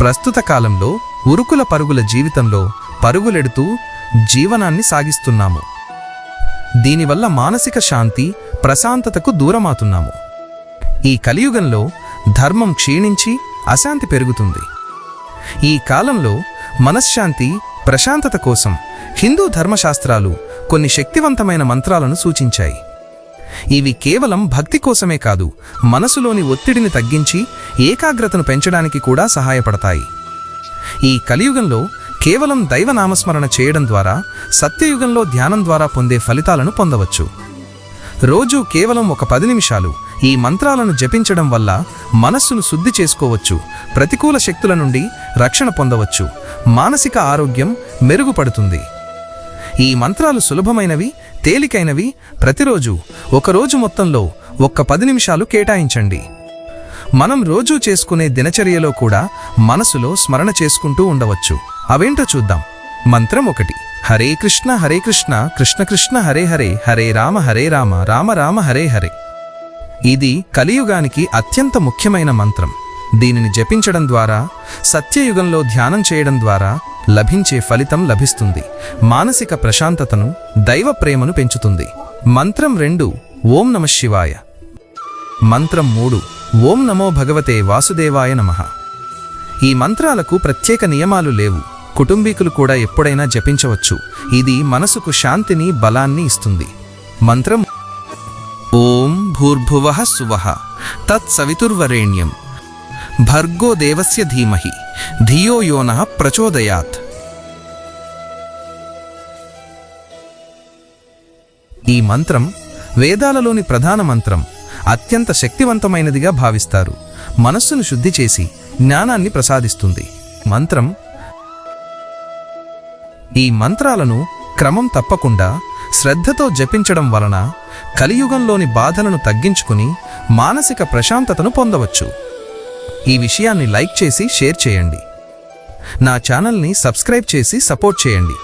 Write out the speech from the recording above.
ప్రస్తుత కాలంలో ఉరుకుల పరుగుల జీవితంలో పరుగులెడుతూ జీవనాన్ని సాగిస్తున్నాము. దీనివల్ల మానసిక శాంతి ప్రశాంతతకు దూరమాతున్నాము. ఈ కలియుగంలో ధర్మం క్షీణించి అశాంతి పెరుగుతుంది. ఈ కాలంలో మనశ్శాంతి ప్రశాంతత కోసం హిందూ ధర్మశాస్త్రాలు కొన్ని శక్తివంతమైన మంత్రాలను సూచించాయి. ఇవి కేవలం భక్తి కోసమే కాదు మనసులోని ఒత్తిడిని తగ్గించి ఏకాగ్రతను పెంచడానికి కూడా సహాయపడతాయి. ఈ కలియుగంలో కేవలం దైవనామస్మరణ చేయడం ద్వారా సత్యయుగంలో ధ్యానం ద్వారా పొందే ఫలితాలను పొందవచ్చు. రోజూ కేవలం ఒక పది నిమిషాలు ఈ మంత్రాలను జపించడం వల్ల మనస్సును శుద్ధి చేసుకోవచ్చు ప్రతికూల శక్తుల నుండి రక్షణ పొందవచ్చు మానసిక ఆరోగ్యం మెరుగుపడుతుంది. ఈ మంత్రాలు సులభమైనవి తేలికైనవి ప్రతిరోజు ఒకరోజు మొత్తంలో ఒక్క పది నిమిషాలు కేటాయించండి. మనం రోజూ చేసుకునే దినచర్యలో కూడా మనసులో స్మరణ చేసుకుంటూ ఉండవచ్చు. అవేంటో చూద్దాం. మంత్రం ఒకటి. హరే కృష్ణ హరే కృష్ణ కృష్ణ కృష్ణ హరే హరే హరే రామ హరే రామ రామ రామ హరే హరే. ఇది కలియుగానికి అత్యంత ముఖ్యమైన మంత్రం. దీనిని జపించడం ద్వారా సత్యయుగంలో ధ్యానం చేయడం ద్వారా లభించే ఫలితం లభిస్తుంది. మానసిక ప్రశాంతతను దైవ ప్రేమను పెంచుతుంది. మంత్రం రెండు ఓం నమ శివాయ. మంత్రం మూడు ఓం నమో భగవతే వాసుదేవాయ నమః. ఈ మంత్రాలకు ప్రత్యేక నియమాలు లేవు. కుటుంబీకులు కూడా ఎప్పుడైనా జపించవచ్చు. ఇది మనసుకు శాంతిని బలాన్ని ఇస్తుంది. మంత్రం ఓం భూర్భువ సువః. తత్సవితుర్వరేణ్యం భర్గో దేవస్య ధీమహి. ధియో యోన ప్రచోదయాత్ ఈ మంత్రం వేదాలలోని ప్రధాన మంత్రం అత్యంత శక్తివంతమైనదిగా భావిస్తారు. మనస్సును శుద్ధి చేసి జ్ఞానాన్ని ప్రసాదిస్తుంది. మంత్రం ఈ మంత్రాలను క్రమం తప్పకుండా శ్రద్ధతో జపించడం వలన కలియుగంలోని బాధలను తగ్గించుకుని మానసిక ప్రశాంతతను పొందవచ్చు. ఈ విషయాన్ని లైక్ చేసి షేర్ చేయండి. నా ఛానల్ని సబ్స్క్రైబ్ చేసి సపోర్ట్ చేయండి.